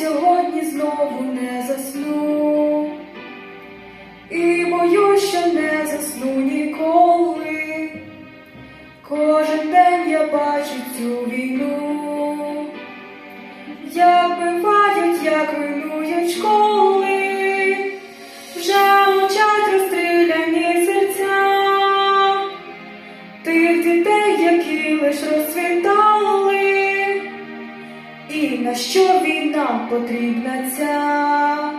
сьогодні знову не засну. І боюсь, що не засну ніколи. Кожен день я бачу цю війну, як бивають, як руйнують школи, і на що війна потрібна ця,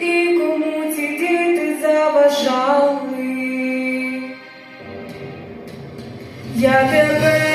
і кому ці діти заважали. Я тебе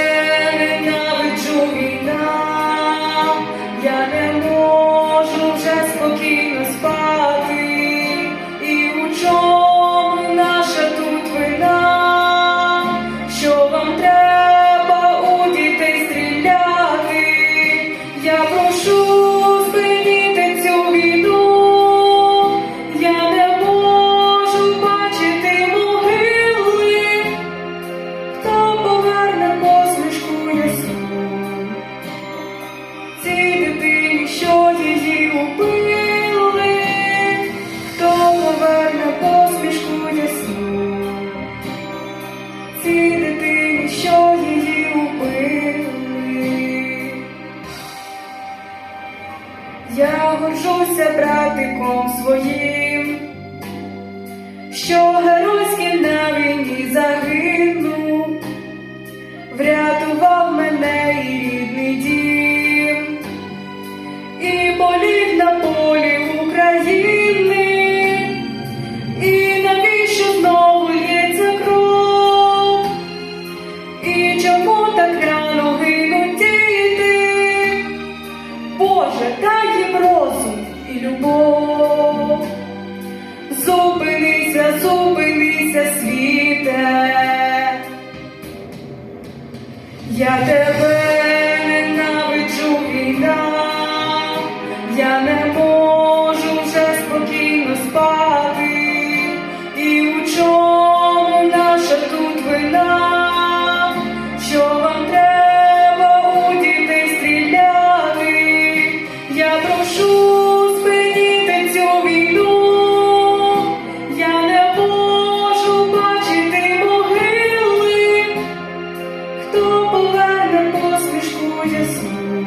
Я братиком своїм що геройськи на війні загинув, врятував мене і рідний дім, і поліг на полі України, і навіщо знову лється кров, і чому так рано гинуть діти? Боже, дай їм розум і любов. Зупинися, зупинися, світе. Я тебе ненавиджу війна, я не можу посмішку ясну?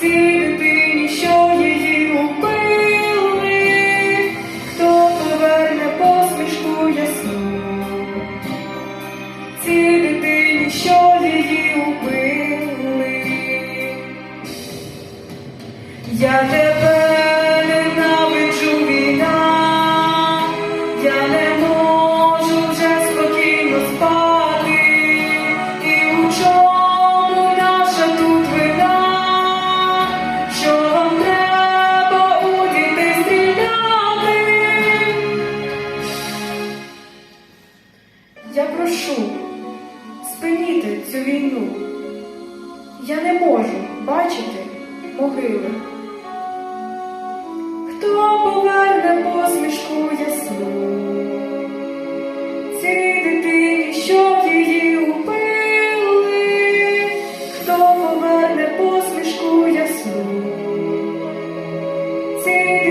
Цій дитині, що її убили, хто поверне посмішку ясну? Цій дитині, що її убили. Я тебе Я прошу спиніти цю війну. Я не можу бачити могили. Хто поверне посмішку ясну? Цій дитині, що її убили, хто поверне посмішку ясну? Цій